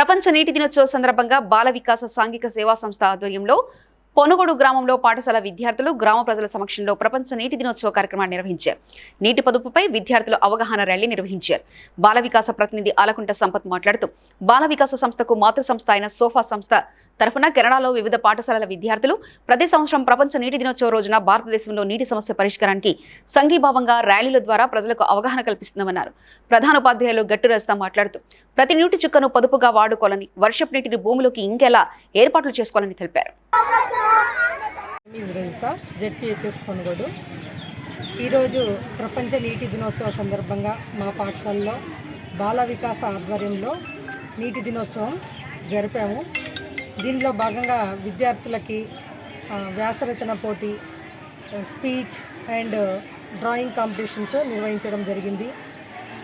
ప్రపంచ నీటి దినోత్సవ సందర్భంగా బాల వికాస సాంఘిక సేవా సంస్థ ఆధ్వర్యంలో పొనుగోడు గ్రామంలో పాఠశాల విద్యార్థులు గ్రామ ప్రజల సమక్షంలో ప్రపంచ నీటి దినోత్సవ కార్యక్రమాన్ని నిర్వహించారు. నీటి పొదుపుపై విద్యార్థులు అవగాహన ర్యాలీ నిర్వహించారు. బాల వికాస ప్రతినిధి ఆలకుంట సంపత్ మాట్లాడుతూ బాల వికాస సంస్థకు మాతృ సంస్థ అయిన సోఫా సంస్థ తరఫున కెనడాలో వివిధ పాఠశాలల విద్యార్థులు ప్రతి సంవత్సరం ప్రపంచ నీటి దినోత్సవ రోజున భారతదేశంలో నీటి సమస్య పరిష్కారానికి సంఘీభావంగా ర్యాలీల ద్వారా ప్రజలకు అవగాహన కల్పిస్తున్నామన్నారు. ప్రధానోపాధ్యాయులు గట్టు రస్తా మాట్లాడుతూ ప్రతి నీటి చుక్కను పొదుపుగా వాడుకోవాలని వర్షపు నీటిని భూమిలోకి ఇంకెలా ఏర్పాట్లు చేసుకోవాలని తెలిపారు. ఈరోజు ప్రపంచ నీటి దినోత్సవ సందర్భంగా మా పాఠశాలలో బాల వికాస ఆధ్వర్యంలో నీటి దినోత్సవం జరిపాము. దీనిలో భాగంగా విద్యార్థులకి వ్యాసరచన పోటీ స్పీచ్ అండ్ డ్రాయింగ్ కాంపిటీషన్స్ నిర్వహించడం జరిగింది.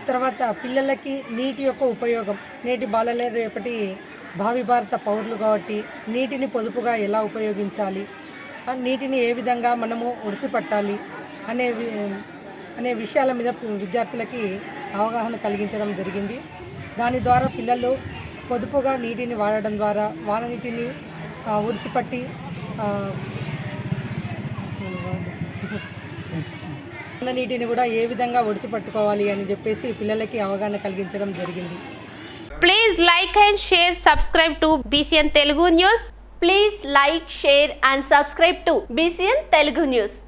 తర్వాత పిల్లలకి నీటి యొక్క ఉపయోగం నేటి బాలలే రేపటి భావి భారత పౌరులు కాబట్టి నీటిని పొదుపుగా ఎలా ఉపయోగించాలి నీటిని ఏ విధంగా మనము ఒడిసిపట్టాలి అనే వి- అనే విషయాల మీద విద్యార్థులకి అవగాహన కలిగించడం జరిగింది. దాని ద్వారా పిల్లలు పొదుపుగా నీటిని వాడడం ద్వారా వాన నీటిని ఉరిసిపట్టి వాన నీటిని కూడా ఏ విధంగా ఉడిసిపట్టుకోవాలి అని చెప్పేసి పిల్లలకి అవగాహన కలిగించడం జరిగింది. Please like and share subscribe to BCN Telugu news please like share and subscribe to BCN Telugu news